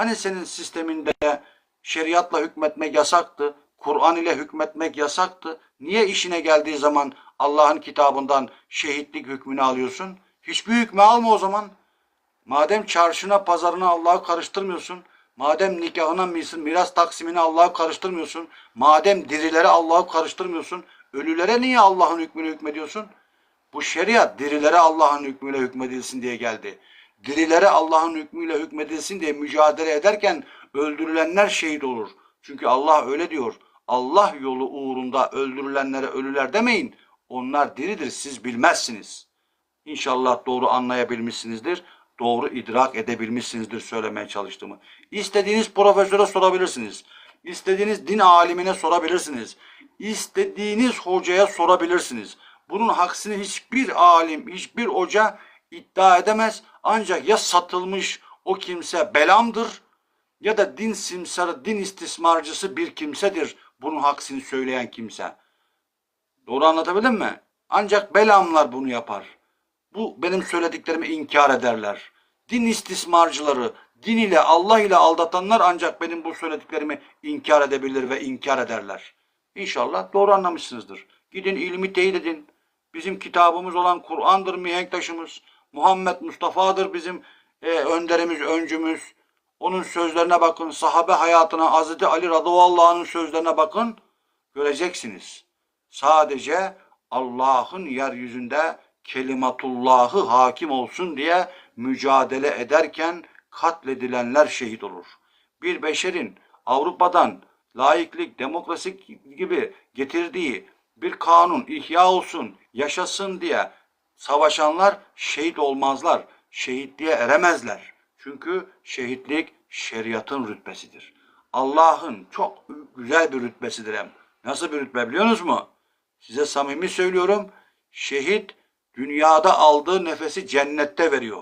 Hani senin sisteminde şeriatla hükmetmek yasaktı, Kur'an ile hükmetmek yasaktı. Niye işine geldiği zaman Allah'ın kitabından şehitlik hükmünü alıyorsun? Hiçbir hükmü alma o zaman. Madem çarşına pazarına Allah'ı karıştırmıyorsun, madem nikahına miras taksimine Allah'ı karıştırmıyorsun, madem dirilere Allah'ı karıştırmıyorsun, ölülere niye Allah'ın hükmünü hükmediyorsun? Bu şeriat dirilere Allah'ın hükmüyle hükmedilsin diye geldi. Dirilere Allah'ın hükmüyle hükmedilsin diye mücadele ederken öldürülenler şehit olur. Çünkü Allah öyle diyor. Allah yolu uğrunda öldürülenlere ölüler demeyin. Onlar diridir siz bilmezsiniz. İnşallah doğru anlayabilmişsinizdir. Doğru idrak edebilmişsinizdir söylemeye çalıştığımı. İstediğiniz profesöre sorabilirsiniz. İstediğiniz din alimine sorabilirsiniz. İstediğiniz hocaya sorabilirsiniz. Bunun haksını hiçbir alim, hiçbir hoca iddia edemez. Ancak ya satılmış o kimse belamdır ya da din simsarı, din istismarcısı bir kimsedir. Bunun haksını söyleyen kimse. Doğru anlatabildim mi? Ancak belamlar bunu yapar. Bu benim söylediklerimi inkar ederler. Din istismarcıları, din ile Allah ile aldatanlar ancak benim bu söylediklerimi inkar edebilir ve inkar ederler. İnşallah doğru anlamışsınızdır. Gidin ilmi teyit edin. Bizim kitabımız olan Kur'an'dır mihenk taşımız. Muhammed Mustafa'dır bizim e, önderimiz, öncümüz. Onun sözlerine bakın, sahabe hayatına, Hazreti Ali radıyallahu sözlerine bakın. Göreceksiniz. Sadece Allah'ın yeryüzünde kelimatullahı hakim olsun diye mücadele ederken katledilenler şehit olur. Bir beşerin Avrupa'dan laiklik, demokrasi gibi getirdiği bir kanun ihya olsun, yaşasın diye savaşanlar şehit olmazlar. Şehitliğe eremezler. Çünkü şehitlik şeriatın rütbesidir. Allah'ın çok güzel bir rütbesidir hem. Nasıl bir rütbe biliyorsunuz mu? Size samimi söylüyorum. Şehit dünyada aldığı nefesi cennette veriyor.